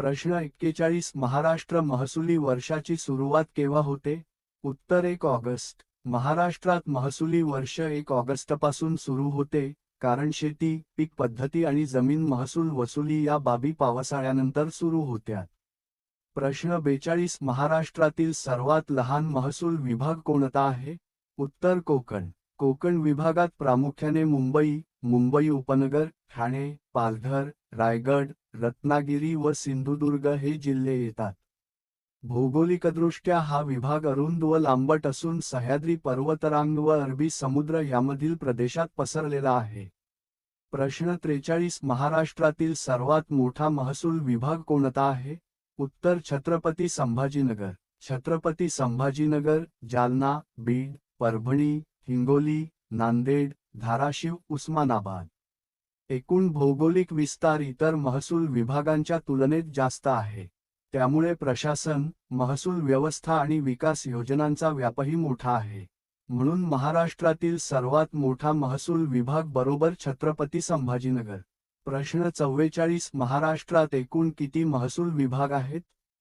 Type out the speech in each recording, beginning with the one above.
प्रश्न एक्केचाळीस महाराष्ट्र महसुली वर्षाची सुरुवात केव्हा होते? उत्तर एक ऑगस्ट. महाराष्ट्रात महसुली वर्ष एक ऑगस्टपासून सुरू होते कारण शेती पीक पद्धती आणि जमीन महसूल वसुली या बाबी पावसाळ्यानंतर सुरू होत्या. प्रश्न बेचाळीस महाराष्ट्रातील सर्वात लहान महसूल विभाग कोणता आहे? उत्तर कोकण. कोकण विभागात प्रामुख्याने मुंबई मुंबई उपनगर ठाणे पालघर रायगड रत्नागिरी व सिंधुदुर्ग हे जिल्हे येतात. भौगोलिकदृष्ट्या हा विभाग अरुंद व लांबट असून सह्याद्री पर्वतरांग व अरबी समुद्र यामधील प्रदेशात पसरलेला आहे. प्रश्न त्रेचाळीस महाराष्ट्रातील सर्वात मोठा महसूल विभाग कोणता आहे? उत्तर छत्रपती संभाजीनगर. छत्रपती संभाजीनगर जालना बीड परभणी हिंगोली नांदेड धाराशिव उस्मानाबाद. एकूण भौगोलिक विस्तार इतर महसूल विभागांच्या तुलनेत जास्त आहे. त्यामुळे प्रशासन महसूल व्यवस्था आणि विकास योजनांचा व्यापही मोठा आहे. म्हणून महाराष्ट्रातील सर्वात मोठा महसूल विभाग बरोबर छत्रपती संभाजीनगर. प्रश्न चव्वेचाळीस महाराष्ट्रात एकूण किती महसूल विभाग आहेत?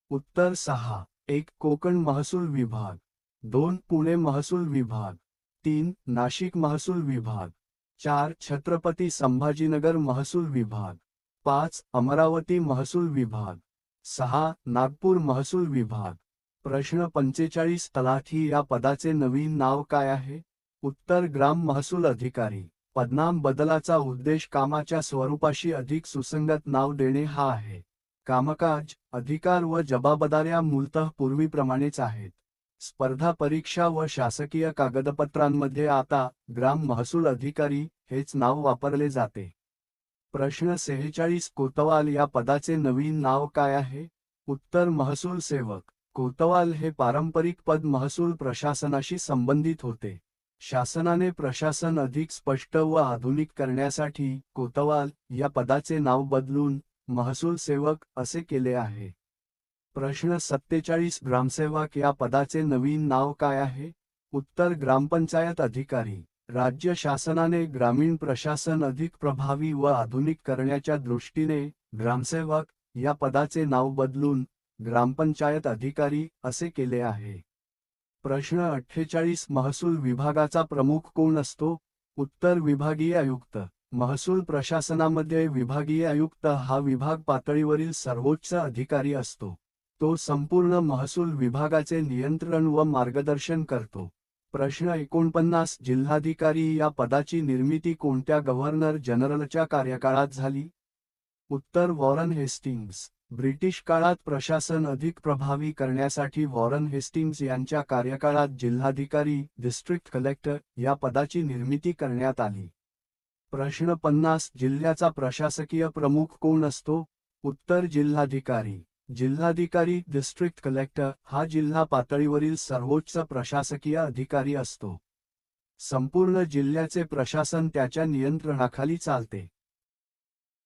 उत्तर सहा एक कोकण महसूल विभाग. दोन पुणे महसूल विभाग. तीन नाशिक महसूल विभाग. चार छत्रपती संभाजीनगर महसूल विभाग. पाच अमरावती महसूल विभाग. सहा नागपूर महसूल विभाग. प्रश्न पंचेचाळीस तलाठी या पदाचे नवीन नाव काय आहे? उत्तर ग्राम महसूल अधिकारी. पदनाम बदलाचा उद्देश कामाच्या स्वरूपाशी अधिक सुसंगत नाव देणे हा आहे. कामकाज अधिकार व जबाबदाऱ्या मूलतः पूर्वीप्रमाणेच आहेत. स्पर्धा परीक्षा व शासकीय कागदपत्रांमध्ये आता ग्राम महसूल अधिकारी हेच नाव वापरले जाते. प्रश्न सेहेचाळीस कोतवाल या पदाचे नवीन नाव काय आहे? उत्तर महसूल सेवक. कोतवाल हे पारंपरिक पद महसूल प्रशासनाशी संबंधित होते. शासनाने प्रशासन अधिक स्पष्ट व आधुनिक करण्यासाठी कोतवाल या पदाचे नाव बदलून महसूल सेवक असे केले आहे. प्रश्न सत्तेचाळीस ग्रामसेवक या पदाचे नवीन नाव काय आहे? उत्तर ग्रामपंचायत अधिकारी. राज्य शासनाने ग्रामीण प्रशासन अधिक प्रभावी व आधुनिक करण्याच्या दृष्टीने ग्रामसेवक या पदाचे नाव बदलून ग्रामपंचायत अधिकारी असे केले आहे. प्रश्न अठ्ठेचाळीस महसूल विभागाचा प्रमुख कोण असतो? उत्तर विभागीय आयुक्त. महसूल प्रशासनामध्ये विभागीय आयुक्त हा विभाग पातळीवरील सर्वोच्च अधिकारी असतो. तो संपूर्ण महसूल विभागाचे नियंत्रण व मार्गदर्शन करतो. प्रश्न एकोणपन्नास जिल्हाधिकारी या पदाची निर्मिती कोणत्या गव्हर्नर जनरलच्या कार्यकाळात झाली? उत्तर वॉरन हेस्टिंग्स ब्रिटिश काळात प्रशासन अधिक प्रभावी करण्यासाठी वॉरन हेस्टिंग्स यांच्या कार्यकाळात जिल्हाधिकारी डिस्ट्रिक्ट कलेक्टर या पदाची निर्मिती करण्यात आली. प्रश्न पन्नास जिल्ह्याचा प्रशासकीय प्रमुख कोण असतो? उत्तर जिल्हाधिकारी. जिल्हाधिकारी डिस्ट्रिक्ट कलेक्टर हा जिल्हा पातळीवरील सर्वोच्च प्रशासकीय अधिकारी असतो. संपूर्ण जिल्ह्याचे प्रशासन त्याच्या नियंत्रणाखाली चालते.